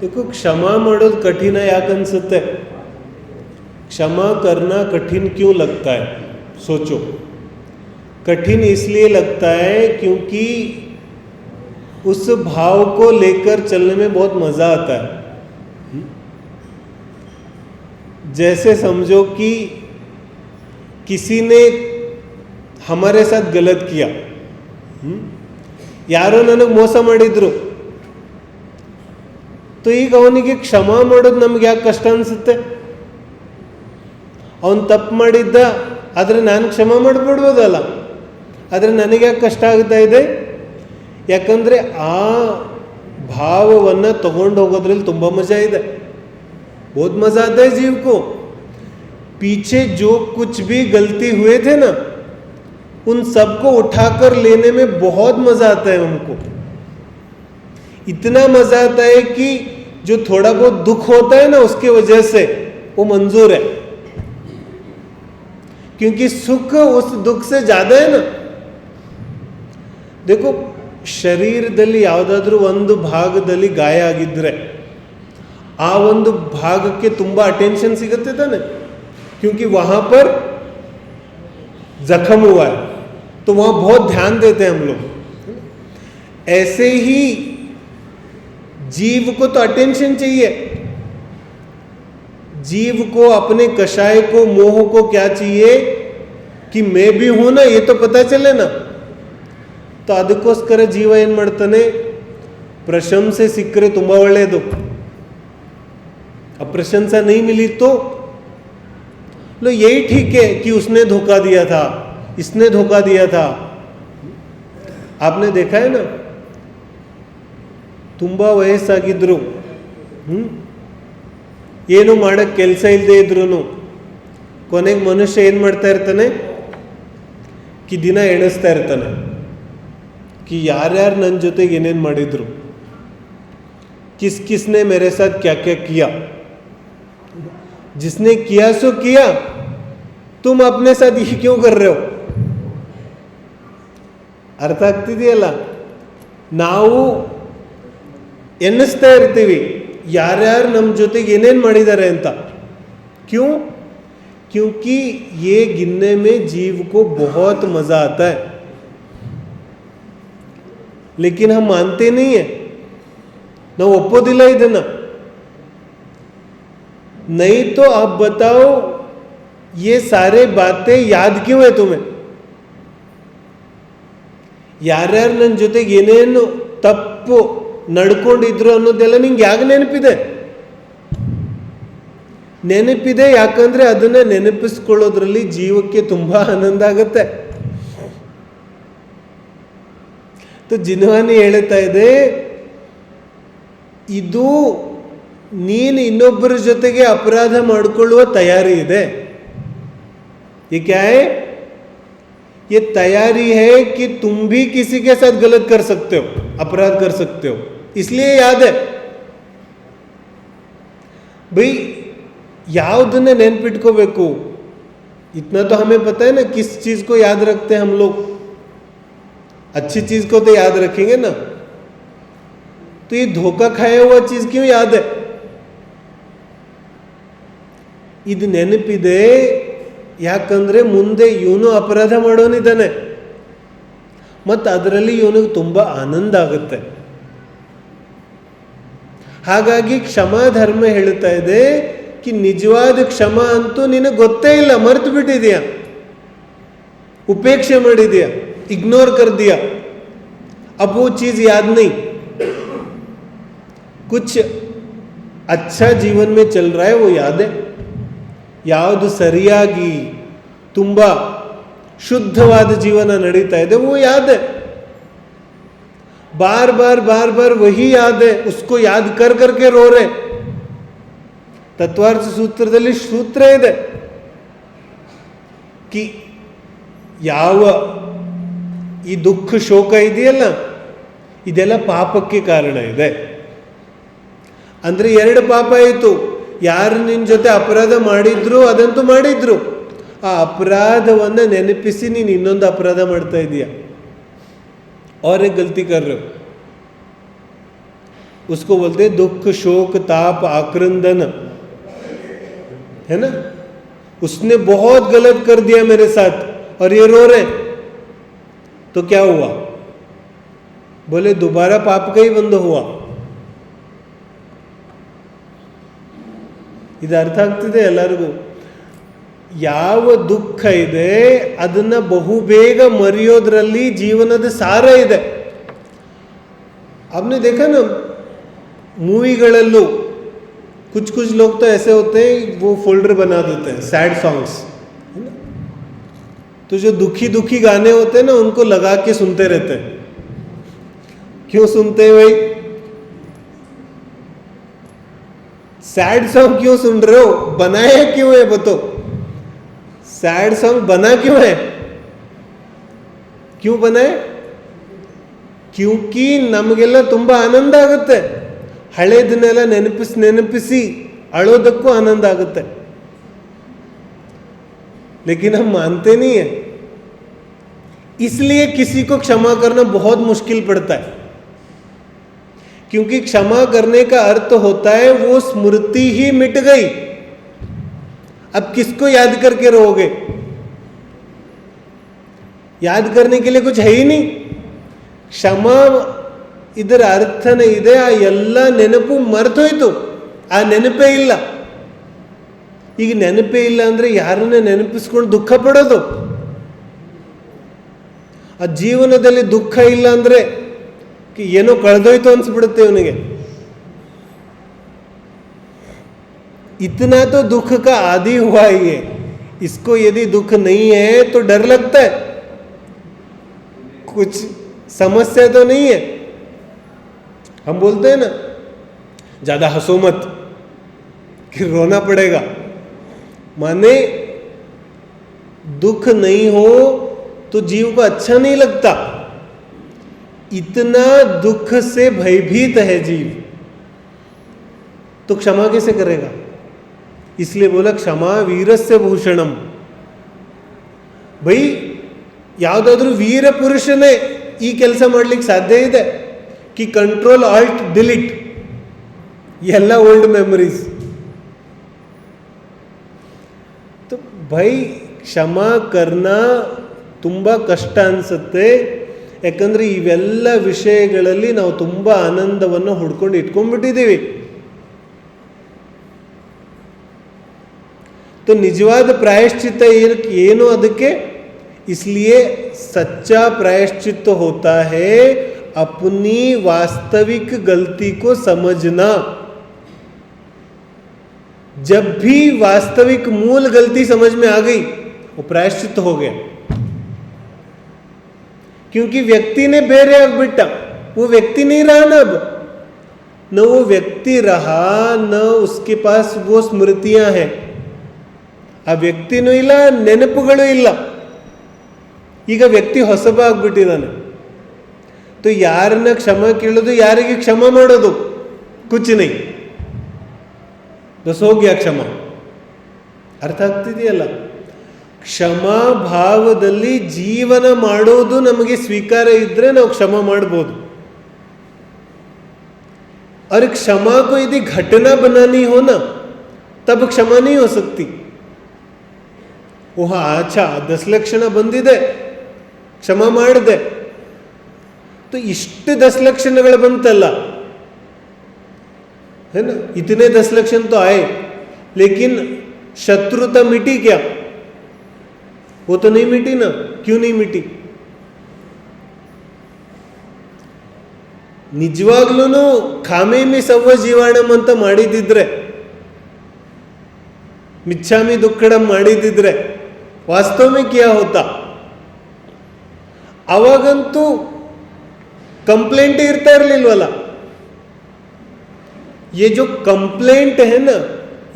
देखो क्षमा ಮಾಡೋದು ಕಠಿಣ ಯಾಕೆ ಅನ್ಸುತ್ತೆ क्षमा करना कठिन क्यों लगता है सोचो कठिन इसलिए लगता है क्योंकि उस भाव को लेकर चलने में बहुत मज़ा आता है हम्म? जैसे समझो कि किसी ने हमारे साथ गलत किया ಹ್ಮ್? ಯಾರೋ ನನಗೆ ಮೋಸ ಮಾಡಿದ್ರು तो ಈಗ ಅವನಿಗೆ ಕ್ಷಮಾ ಮಾಡೋದು ನಮ್ಗೆ ಯಾಕೆ ಕಷ್ಟ ಅನಿಸುತ್ತೆ ಅವನು ತಪ್ಪು ಮಾಡಿದ್ದ ಆದರೆ ನಾನು ಕ್ಷಮಾ ಮಾಡಿಬಿಡ್ಬೋದಲ್ಲ ಆದರೆ ನನಗೆ ಯಾಕೆ ಕಷ್ಟ ಆಗ್ತಾ ಇದೆ ಯಾಕಂದರೆ ಆ ಭಾವವನ್ನು ತಗೊಂಡು ಹೋಗೋದ್ರಲ್ಲಿ ತುಂಬ ಮಜಾ ಇದೆ बहुत मजा आता है जीव को पीछे जो कुछ भी गलती हुए थे ना उन सबको उठाकर लेने में बहुत मजा आता है हमको इतना मजा आता है कि जो थोड़ा बहुत दुख होता है ना उसके वजह से वो मंजूर है क्योंकि सुख उस दुख से ज्यादा है ना देखो ಶರೀರದಲ್ಲಿ ಯಾವುದಾದ್ರೂ ಒಂದು ಭಾಗದಲ್ಲಿ ಗಾಯ ಆಗಿದ್ರೆ ಆ ಒಂದು ಭಾಗಕ್ಕೆ ತುಂಬ ಅಟೆನ್ಷನ್ ಸಿಗುತ್ತೆ ತಾನೆ क्योंकि वहां पर जख्म हुआ है तो वहां बहुत ध्यान देते हैं हम लोग ऐसे ही जीव को तो अटेंशन चाहिए जीव को अपने कषाय को मोह को क्या चाहिए कि मैं भी हूं ना ये तो पता चले ना तो ಅದಕ್ಕೋಸ್ಕರ ಜೀವ ಏನು ಮಾಡ್ತಾನೆ ಪ್ರಶಂಸೆ ಸಿಕ್ಕರೆ ತುಂಬ ಒಳ್ಳೆಯದು अब प्रशंसा नहीं मिली तो लो यही ठीक है कि उसने धोखा दिया था इसने धोखा दिया था आपने देखा है ना ತುಂಬ ವಯಸ್ಸಾಗಿದ್ರು ಹ್ಞೂ ಏನು ಮಾಡೋಕ್ಕೆ ಕೆಲಸ ಇಲ್ಲದೆ ಇದ್ರು ಕೊನೆಗೆ ಮನುಷ್ಯ ಏನು ಮಾಡ್ತಾ ಇರ್ತಾನೆ ಕಿ ದಿನ ಎಣಿಸ್ತಾ ಇರ್ತಾನೆ ಕಿ ಯಾರ್ಯಾರು ನನ್ನ ಜೊತೆಗೆ ಏನೇನು ಮಾಡಿದ್ರು ಕಿಸ್ ಕಿಸ್ನೆ ಮೇರೆ ಸಾಥ್ ಕ್ಯಾ ಕ್ಯಾ ಕಿಯಾ जिसने किया सो किया तुम अपने साथ ये क्यों कर रहे हो ಅರ್ಥ ಆಗ್ತಿದೆಯಲ್ಲ ನಾವು ಎನ್ನಿಸ್ತಾ ಇರ್ತೀವಿ ಯಾರ್ಯಾರು ನಮ್ಮ ಜೊತೆಗೆ ಏನೇನು ಮಾಡಿದ್ದಾರೆ ಅಂತ ಕ್ಯೂ क्योंकि ये गिनने में जीव को बहुत मजा आता है लेकिन हम मानते नहीं है ನಾವು ಒಪ್ಪೋದಿಲ್ಲ ಇದನ್ನ नहीं तो आप बताओ ये सारे बातें याद क्यों है तुम्हें ಯಾರ್ಯಾರು ನನ್ನ ಜೊತೆಗೆ ಏನೇನು ತಪ್ಪು ನಡ್ಕೊಂಡಿದ್ರು ಅನ್ನೋದೆಲ್ಲ ನಿಂಗೆ ಯಾಕೆ ನೆನಪಿದೆ ನೆನಪಿದೆ ಯಾಕಂದ್ರೆ ಅದನ್ನ ನೆನಪಿಸ್ಕೊಳ್ಳೋದ್ರಲ್ಲಿ ಜೀವಕ್ಕೆ ತುಂಬಾ ಆನಂದ ಆಗುತ್ತೆ ಜಿನ್ವಾನಿ ಹೇಳ್ತಾ ಇದೆ ಇದು ನೀನು ಇನ್ನೊಬ್ಬರ ಜೊತೆಗೆ ಅಪರಾಧ ಮಾಡಿಕೊಳ್ಳುವ ತಯಾರಿ ಇದೆ ये क्या है ये तैयारी है कि तुम भी किसी के साथ गलत कर सकते हो अपराध कर सकते हो इसलिए याद है भाई ಯಾವುದನ್ನ ನೆನ್ಪಿಟ್ಕೋಬೇಕು इतना तो हमें पता है ना किस चीज को याद रखते हैं हम लोग अच्छी चीज को तो याद रखेंगे ना तो ये धोखा खाया हुआ चीज क्यों याद है ಇದು ನೆನಪಿದೆ ಯಾಕಂದ್ರೆ ಮುಂದೆ ಇವನು ಅಪರಾಧ ಮಾಡೋನಿದ್ದಾನೆ ಮತ್ತು ಅದರಲ್ಲಿ ಇವನಿಗೆ ತುಂಬ ಆನಂದ ಆಗುತ್ತೆ ಹಾಗಾಗಿ ಕ್ಷಮಾ ಧರ್ಮ ಹೇಳ್ತಾ ಇದೆ ಕಿ ನಿಜವಾದ ಕ್ಷಮ ಅಂತೂ ನಿನಗೆ ಗೊತ್ತೇ ಇಲ್ಲ ಮರೆತು ಬಿಟ್ಟಿದೆಯಾ ಉಪೇಕ್ಷೆ ಮಾಡಿದೆಯಾ ಇಗ್ನೋರ್ कर दिया अब वो चीज याद नहीं कुछ अच्छा जीवन में चल रहा है वो याद है ಯಾವುದು ಸರಿಯಾಗಿ ತುಂಬ ಶುದ್ಧವಾದ ಜೀವನ ನಡೀತಾ ಇದೆ वो याद है बार बार बार बार वही याद है उसको याद कर करके रो रहे ತತ್ವಾರ್ಥ ಸೂತ್ರದಲ್ಲಿ ಸೂತ್ರ ಇದೆ ಕಿ ಯಾವ ಈ ದುಃಖ ಶೋಕ ಇದೆಯಲ್ಲ ಇದೆಲ್ಲ ಪಾಪಕ್ಕೆ ಕಾರಣ ಇದೆ ಅಂದ್ರೆ ಎರಡು ಪಾಪ ಆಯಿತು ಯಾರು ನಿನ್ನ ಜೊತೆ ಅಪರಾಧ ಮಾಡಿದ್ರು ಅದಂತೂ ಮಾಡಿದ್ರು ಆ ಅಪರಾಧವನ್ನು ನೆನಪಿಸಿ ನೀನು ಇನ್ನೊಂದು ಅಪರಾಧ ಮಾಡ್ತಾ ಇದೀಯ ಅವರೇ ಗಲ್ತಿ ಕರ್ರು उसको बोलते हैं दुख शोक ताप आक्रंदन है ना उसने बहुत गलत कर दिया मेरे साथ और ये रो रहे तो क्या हुआ बोले दोबारा पाप का ही बंद हुआ ಇದು ಅರ್ಥ ಆಗ್ತಿದೆ ಎಲ್ಲರಿಗೂ ಯಾವ इधन ಇದೆ, ಅದನ್ನು ಬಹುಬೇಗ ಮರೆಯೋದ್ರಲ್ಲಿ ಜೀವನದ ಸಾರ आपने देखा ना मूवी कुछ कुछ लोग तो ऐसे होते हैं वो फोल्डर बना देते हैं सैड सॉन्ग्स तो जो दुखी दुखी गाने होते हैं ना उनको लगा के सुनते रहते हैं क्यों सुनते हैं भाई सैड सॉन्ग क्यों सुन रहे हो बनाए क्यों है बताओ सैड सॉन्ग बना क्यों है क्यों बनाए ಕ್ಯೂಕಿ ನಮಗೆಲ್ಲ ತುಂಬ ಆನಂದ ಆಗುತ್ತೆ ಹಳೇದನ್ನೆಲ್ಲ ನೆನಪಿಸಿ ನೆನಪಿಸಿ ಅಳೋದಕ್ಕೂ ಆನಂದ ಆಗುತ್ತೆ लेकिन हम मानते नहीं है इसलिए किसी को क्षमा करना बहुत मुश्किल पड़ता है क्योंकि क्षमा करने का अर्थ होता है वो स्मृति ही मिट गई अब किसको याद करके रहोगे याद करने के लिए कुछ है ही नहीं ಕ್ಷಮ ಇದರ ಅರ್ಥನೇ ಇದೆ ಆ ಎಲ್ಲ ನೆನಪು ಮರೆತೋಯ್ತು ಆ ನೆನಪೇ ಇಲ್ಲ ಈಗ ನೆನಪೇ ಇಲ್ಲ ಅಂದರೆ ಯಾರನ್ನ ನೆನಪಿಸ್ಕೊಂಡು ದುಃಖ ಪಡೋದು ಆ ಜೀವನದಲ್ಲಿ ದುಃಖ ಇಲ್ಲ ಅಂದರೆ ಏನೋ ಕಳೆದೋಯ್ತು ಅನ್ಸ್ಬಿಡುತ್ತೆ ಇವನಿಗೆ इतना तो दुख का आदि हुआ ही है। इसको यदि दुख नहीं है तो डर लगता है। कुछ समस्या तो नहीं है। हम बोलते हैं ना, ज़्यादा हंसो मत, कि रोना पड़ेगा। माने दुख नहीं हो तो जीव को अच्छा नहीं लगता। इतना दुख से भयभीत है जीव। तो क्षमा कैसे करेगा? इसलिए बोला क्षमा वीरस्य भूषणम भाई ಯಾವುದಾದ್ರೂ ವೀರ ಪುರುಷನೇ ಈ ಕೆಲಸ ಮಾಡ್ಲಿಕ್ಕೆ ಸಾಧ್ಯ ಇದೆ कि कंट्रोल आल्ट डिलीट ಎಲ್ಲ ಓಲ್ಡ್ ಮೆಮರೀಸ್ तो भाई ಕ್ಷಮಾ ಕರ್ನ ತುಂಬ ಕಷ್ಟ ಅನಿಸುತ್ತೆ ಯಾಕಂದರೆ ಇವೆಲ್ಲ ವಿಷಯಗಳಲ್ಲಿ ನಾವು ತುಂಬ ಆನಂದವನ್ನು ಹುಡ್ಕೊಂಡು ಇಟ್ಕೊಂಡ್ಬಿಟ್ಟಿದ್ದೀವಿ तो ನಿಜವಾದ ಪ್ರಾಯಶ್ಚಿತ್ತ ಏನು ಏನು ಅದಕ್ಕೆ इसलिए सच्चा प्रायश्चित होता है अपनी वास्तविक गलती को समझना जब भी वास्तविक मूल गलती समझ में आ गई वो प्रायश्चित हो गया क्योंकि व्यक्ति ने ಬೇರೆ ಆಗ್ಬಿಟ್ಟ वो व्यक्ति नहीं रहा ना अब न वो व्यक्ति रहा न उसके पास वो स्मृतियां हैं ಆ ವ್ಯಕ್ತಿನೂ ಇಲ್ಲ ನೆನಪುಗಳು ಇಲ್ಲ ಈಗ ವ್ಯಕ್ತಿ ಹೊಸಬ ಆಗ್ಬಿಟ್ಟಿದ್ದಾನೆ तो ಯಾರನ್ನ ಕ್ಷಮ ಕೇಳೋದು ಯಾರಿಗೆ ಕ್ಷಮ ಮಾಡೋದು ಕುಚ್ ನೈ ಬಸ್ ಹೋಗ್ಯಾ ಕ್ಷಮ ಅರ್ಥ ಆಗ್ತಿದೆಯಲ್ಲ ಕ್ಷಮಾ ಭಾವದಲ್ಲಿ ಜೀವನ ಮಾಡೋದು ನಮಗೆ ಸ್ವೀಕಾರ ಇದ್ರೆ ನಾವು ಕ್ಷಮ ಮಾಡ್ಬೋದು और क्षमा को यदि घटना बनानी हो ना तब क्षमा नहीं हो सकती ಓಹ ಆಚಾ ದಸ್ ಲಕ್ಷಣ ಬಂದಿದೆ ಕ್ಷಮ ಮಾಡಿದೆ तो ಇಷ್ಟು ದಸ್ ಲಕ್ಷಣಗಳು ಬಂತಲ್ಲ है ना इतने दस लक्षण तो आए लेकिन शत्रुता मिटी क्या वो तो नहीं मिटी ना क्यों नहीं मिटी ನಿಜವಾಗ್ಲೂ ಖಾಮೇಮಿ ಸವ್ವ ಜೀವಾಣಂ ಅಂತ ಮಾಡಿದಿದ್ರೆ ಮಿಚ್ಛಾಮಿ ದುಕ್ಕಡಂ ಮಾಡಿದಿದ್ರೆ ವಾಸ್ತವ में क्या होता ಅವಾಗಂತೂ कंप्लेंट ಇರ್ತಾ ಇರಲಿಲ್ವಲ್ಲ ये जो कंप्लेंट है ना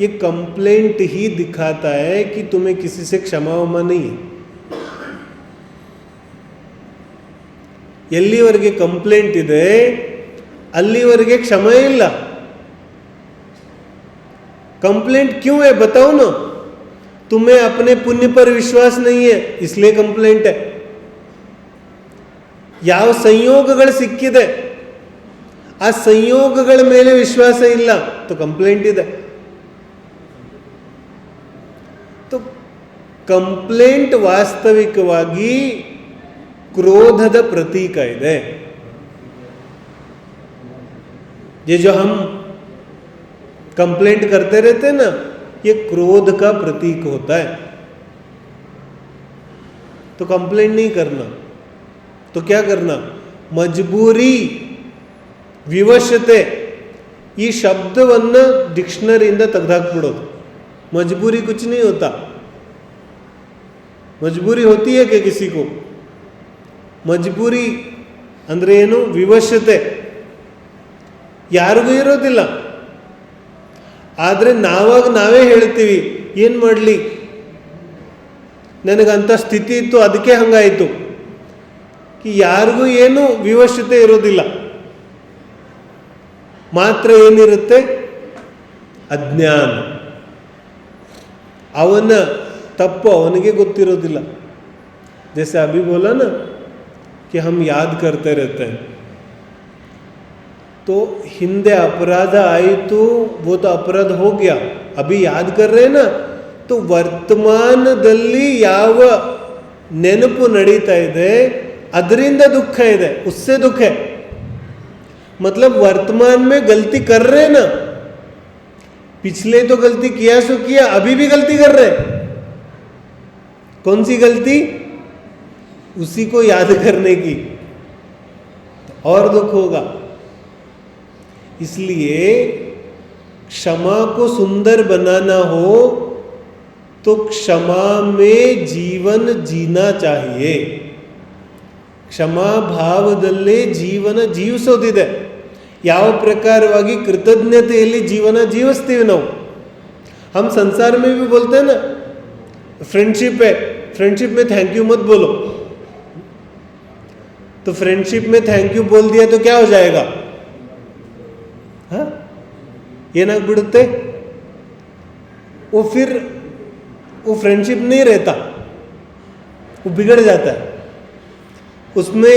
ये कंप्लेंट ही दिखाता है कि तुम्हें किसी से क्षमा वमा नहीं है ಎಲ್ಲಿವರೆಗೆ ಕಂಪ್ಲೇಂಟ್ ಇದೆ ಅಲ್ಲಿವರೆಗೆ ಕ್ಷಮೆ ಇಲ್ಲ कंप्लेंट क्यों है बताओ ना तुम्हें अपने पुण्य पर विश्वास नहीं है इसलिए कंप्लेंट है ಯಾವ ಸಂಯೋಗಗಳು ಸಿಕ್ಕಿದೆ ಆ ಸಂಯೋಗಗಳ ಮೇಲೆ ವಿಶ್ವಾಸ ಇಲ್ಲ तो ಕಂಪ್ಲೇಂಟ್ ಇದೆ तो ಕಂಪ್ಲೇಂಟ್ ವಾಸ್ತವಿಕವಾಗಿ ಕ್ರೋಧದ ಪ್ರತೀಕ ಇದೆ ये जो हम कंप्लेंट करते रहते हैं ना ये क्रोध का प्रतीक होता है तो कंप्लेंट नहीं करना तो क्या करना ಮಜಬೂರಿ ವಿವಶತೆ ಈ ಶಬ್ದವನ್ನು ಡಿಕ್ಷನರಿಯಿಂದ ತೆಗೆದಾಕ್ಬಿಡೋದು मजबूरी कुछ नहीं होता मजबूरी होती है क्या किसी को ಮಜಬೂರಿ ಅಂದರೆ ಏನು ವಿವಶತೆ ಯಾರಿಗೂ ಇರೋದಿಲ್ಲ ಆದರೆ ನಾವಾಗ ನಾವೇ ಹೇಳ್ತೀವಿ ಏನು ಮಾಡಲಿ ನನಗಂಥ ಸ್ಥಿತಿ ಇತ್ತು ಅದಕ್ಕೆ ಹಂಗಾಯಿತು ಕಿ ಯಾರಿಗೂ ಏನು ವಿವಶತೆ ಇರೋದಿಲ್ಲ ಮಾತ್ರ ಏನಿರುತ್ತೆ ಅಜ್ಞಾನ ಅವನ ತಪ್ಪು ಅವನಿಗೆ ಗೊತ್ತಿರೋದಿಲ್ಲ जैसे अभी बोला ना कि हम याद करते रहते हैं तो ಹಿಂದೆ ಅಪರಾಧ ಆಯಿತು वो तो अपराध हो गया अभी याद कर रहे हैं ना तो ವರ್ತಮಾನದಲ್ಲಿ ಯಾವ ನೆನಪು ನಡೀತಾ ಇದೆ ಅದರಿಂದ ದುಃಖ ಇದೆ उससे दुख है मतलब वर्तमान में गलती कर रहे हैं ना पिछले तो गलती किया सो किया अभी भी गलती कर रहे कौन सी गलती उसी को याद करने की और दुख होगा इसलिए क्षमा को सुंदर बनाना हो तो क्षमा में जीवन जीना चाहिए ಕ್ಷಮಾ ಭಾವದಲ್ಲೇ ಜೀವನ ಜೀವಿಸೋದಿದೆ ಯಾವ ಪ್ರಕಾರವಾಗಿ ಕೃತಜ್ಞತೆಯಲ್ಲಿ ಜೀವನ ಜೀವಿಸ್ತೀವಿ ನಾವು हम संसार में भी बोलते हैं ना फ्रेंडशिप है फ्रेंडशिप में थैंक यू मत बोलो तो फ्रेंडशिप में थैंक यू बोल दिया तो क्या हो जाएगा हाँ ಏನಾಗ್ಬಿಡುತ್ತೆ वो फिर वो फ्रेंडशिप नहीं रहता वो बिगड़ जाता है उसमें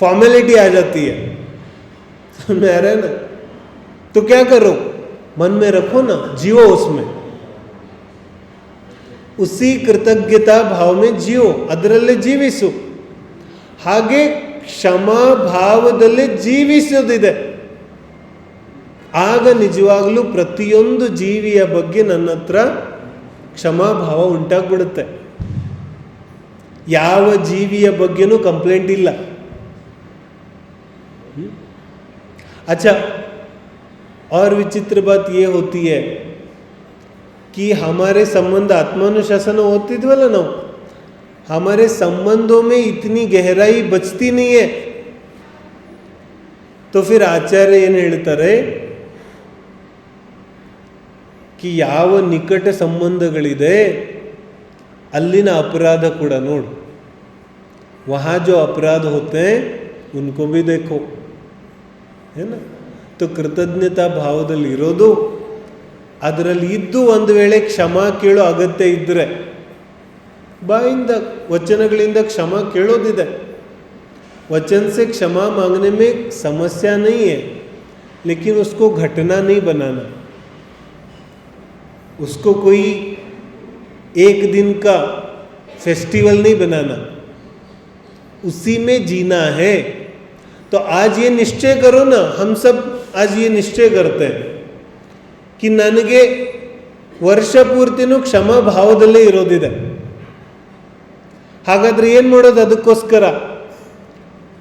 फॉर्मेलिटी आ जाती है समझ में आ रहा है ना तो क्या करो मन में रखो ना जियो उसमें उसी ಕೃತಜ್ಞತಾ ಭಾವ में जियो ಅದರಲ್ಲೇ ಜೀವಿಸು ಹಾಗೆ ಕ್ಷಮಾ ಭಾವದಲ್ಲೇ ಜೀವಿಸೋದಿದೆ ಆಗ ನಿಜವಾಗ್ಲೂ ಪ್ರತಿಯೊಂದು ಜೀವಿಯ ಬಗ್ಗೆ ನನ್ನ ಹತ್ರ ಕ್ಷಮಾಭಾವ ಉಂಟಾಗ್ಬಿಡುತ್ತೆ. ಯಾವ ಜೀವಿಯ ಬಗ್ಗೆನೂ ಕಂಪ್ಲೇಂಟ್ ಇಲ್ಲ. ಅಚ್ಛಾ ಆರ್ ವಿಚಿತ್ರ ಬಾತ್ ये होती है कि हमारे संबंध ಓದ್ತಿದ್ವಲ್ಲ ನಾವು? हमारे संबंधों में इतनी गहराई बचती नहीं है तो ಏನು ಹೇಳ್ತಾರೆ? कि ಯಾವ ನಿಕಟ ಸಂಬಂಧಗಳಿದೆ ಅಲ್ಲಿನ ಅಪರಾಧ ಕೂಡ ನೋಡು वहाँ जो अपराध होते हैं उनको भी देखो है ना तो ಕೃತಜ್ಞತಾ ಭಾವದಲ್ಲಿ ಇರೋದು ಅದರಲ್ಲಿ ಇದ್ದು ಒಂದು ವೇಳೆ ಕ್ಷಮಾ ಕೇಳೋ ಅಗತ್ಯ ಇದ್ದರೆ ಬಾಯಿಂದ ವಚನಗಳಿಂದ ಕ್ಷಮಾ ಕೇಳೋದಿದೆ वचन से क्षमा मांगने में समस्या नहीं है लेकिन उसको घटना नहीं बनाना उसको कोई एक दिन का फेस्टिवल नहीं बनाना उसी में जीना है तो आज ये निश्चय करो ना हम सब आज ये निश्चय करते हैं कि ನನಗೆ ವರ್ಷ ಪೂರ್ತಿನೂ ಕ್ಷಮಾ ಭಾವದಲ್ಲೇ ಇರೋದಿದೆ ಹಾಗಾದ್ರೆ ಏನು ಮಾಡೋದು ಅದಕ್ಕೋಸ್ಕರ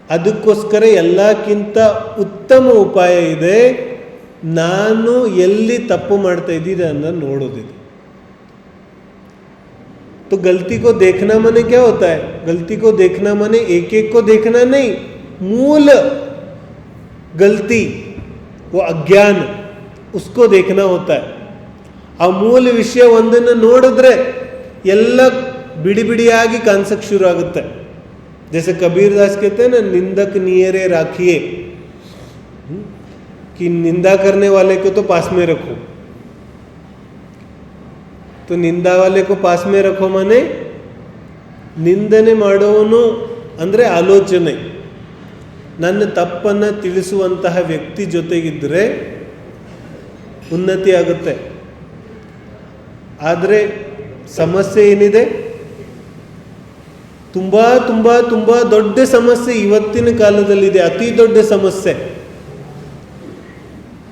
ಅದಕ್ಕೋಸ್ಕರ ಎಲ್ಲಕ್ಕಿಂತ ಉತ್ತಮ ಉಪಾಯ ಇದೆ ನಾನು ಎಲ್ಲಿ ತಪ್ಪು ಮಾಡ್ತಾ ಇದ್ದೀನಿ ಅನ್ನೋದು ನೋಡೋದಿದೆ तो गलती को देखना माने क्या होता है गलती को देखना माने एक एक को देखना नहीं मूल गलती वो अज्ञान उसको देखना होता है ಆ ಮೂಲ ವಿಷಯ ಒಂದನ್ನು ನೋಡಿದ್ರೆ ಎಲ್ಲ ಬಿಡಿ ಬಿಡಿಯಾಗಿ ಕಾಣಿಸಕ್ಕೆ ಶುರು ಆಗುತ್ತೆ जैसे कबीर दास कहते हैं ना निंदक नियरे राखिए हम्म? कि निंदा करने वाले को तो पास में रखो तो ನಿಂದಾ ವಾಲೆ ಕೋ ಪಾಸ್ ಮೇ ರಖೋ ಮನೆ ನಿಂದನೆ ಮಾಡೋನು ಅಂದರೆ ಆಲೋಚನೆ ನನ್ನ ತಪ್ಪನ್ನು ತಿಳಿಸುವಂತಹ ವ್ಯಕ್ತಿ ಜೊತೆಗಿದ್ದರೆ ಉನ್ನತಿ ಆಗುತ್ತೆ ಆದರೆ ಸಮಸ್ಯೆ ಏನಿದೆ ತುಂಬ ತುಂಬ ತುಂಬ ದೊಡ್ಡ ಸಮಸ್ಯೆ ಇವತ್ತಿನ ಕಾಲದಲ್ಲಿದೆ ಅತಿ ದೊಡ್ಡ ಸಮಸ್ಯೆ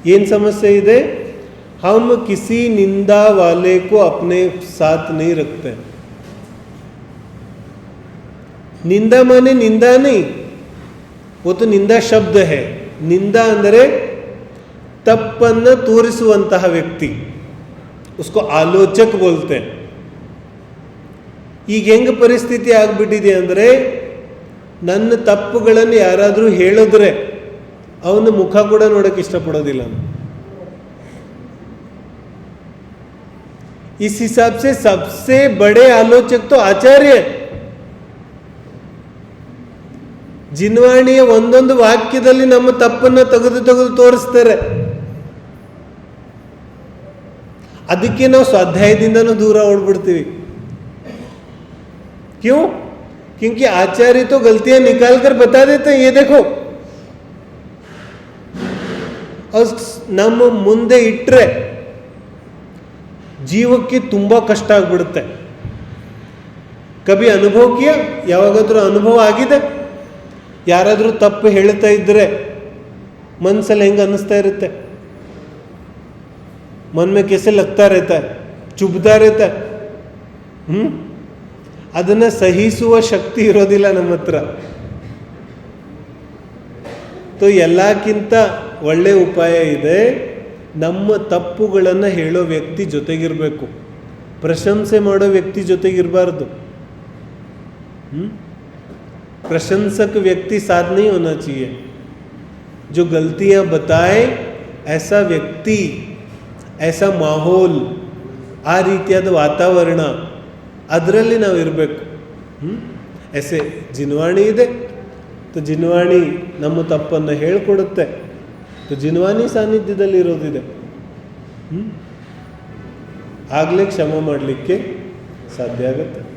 ಏನು ಸಮಸ್ಯೆ ಇದೆ हम किसी निंदा वाले को अपने साथ नहीं रखते निंदा माने निंदा नहीं वो तो निंदा शब्द है निंदा ಅಂದರೆ ತಪ್ಪನ್ನು ತೋರಿಸುವಂತಹ ವ್ಯಕ್ತಿ उसको ಆಲೋಚಕ್ ಬೋಲ್ತೆ ಈಗ ಹೆಂಗೆ ಪರಿಸ್ಥಿತಿ ಆಗ್ಬಿಟ್ಟಿದೆ ಅಂದರೆ ನನ್ನ ತಪ್ಪುಗಳನ್ನು ಯಾರಾದರೂ ಹೇಳಿದ್ರೆ ಅವನ ಮುಖ ಕೂಡ ನೋಡೋಕೆ ಇಷ್ಟಪಡೋದಿಲ್ಲ ನಾನು इस हिसाब से सबसे बड़े आलोचक तो आचार्य है ಜಿನ್ವಾಣಿಯ ಒಂದೊಂದು ವಾಕ್ಯದಲ್ಲಿ ನಮ್ಮ ತಪ್ಪನ್ನು ತೆಗೆದು ತೆಗೆದು ತೋರಿಸ್ತಾರೆ ಅದಕ್ಕೆ ನಾವು ಸ್ವಾಧ್ಯಾಯದಿಂದನೂ ದೂರ ಓಡ್ಬಿಡ್ತೀವಿ क्यों क्योंकि आचार्य तो गलतियां निकाल कर बता देते हैं ये देखो और ನಮ್ಮ ಮುಂದೆ ಇಟ್ಟರೆ ಜೀವಕ್ಕೆ ತುಂಬ ಕಷ್ಟ ಆಗ್ಬಿಡುತ್ತೆ ಕಬಿ ಅನುಭವ ಕಿಯ ಯಾವಾಗಾದ್ರೂ ಅನುಭವ ಆಗಿದೆ ಯಾರಾದರೂ ತಪ್ಪು ಹೇಳ್ತಾ ಇದ್ದರೆ ಮನಸ್ಸಲ್ಲಿ ಹೆಂಗೆ ಅನ್ನಿಸ್ತಾ ಇರುತ್ತೆ मन में कैसे लगता रहता है ಚುಬ್ತಾ रहता है ಹ್ಞೂ ಅದನ್ನು ಸಹಿಸುವ ಶಕ್ತಿ ಇರೋದಿಲ್ಲ ನಮ್ಮ ಹತ್ರ ತೋ ಎಲ್ಲಕ್ಕಿಂತ ಒಳ್ಳೆ ಉಪಾಯ ಇದೆ ನಮ್ಮ ತಪ್ಪುಗಳನ್ನು ಹೇಳೋ ವ್ಯಕ್ತಿ ಜೊತೆಗಿರಬೇಕು ಪ್ರಶಂಸೆ ಮಾಡೋ ವ್ಯಕ್ತಿ ಜೊತೆಗಿರಬಾರ್ದು प्रशंसक व्यक्ति साथ नहीं होना चाहिए जो गलतियां बताए ऐसा व्यक्ति ऐसा ಮಾಹೋಲ್ ಆ ರೀತಿಯಾದ ವಾತಾವರಣ ಅದರಲ್ಲಿ ನಾವು ಇರಬೇಕು ಎಸೆ ಜಿನ್ವಾಣಿ ಇದೆ ಜಿನ್ವಾಣಿ ನಮ್ಮ ತಪ್ಪನ್ನು ಹೇಳಿಕೊಡುತ್ತೆ. ಜಿನ್ವಾಣಿ ಸಾನ್ನಿಧ್ಯದಲ್ಲಿ ಇರೋದಿದೆ. ಆಗಲೇ ಕ್ಷಮ ಮಾಡಲಿಕ್ಕೆ ಸಾಧ್ಯ ಆಗುತ್ತೆ.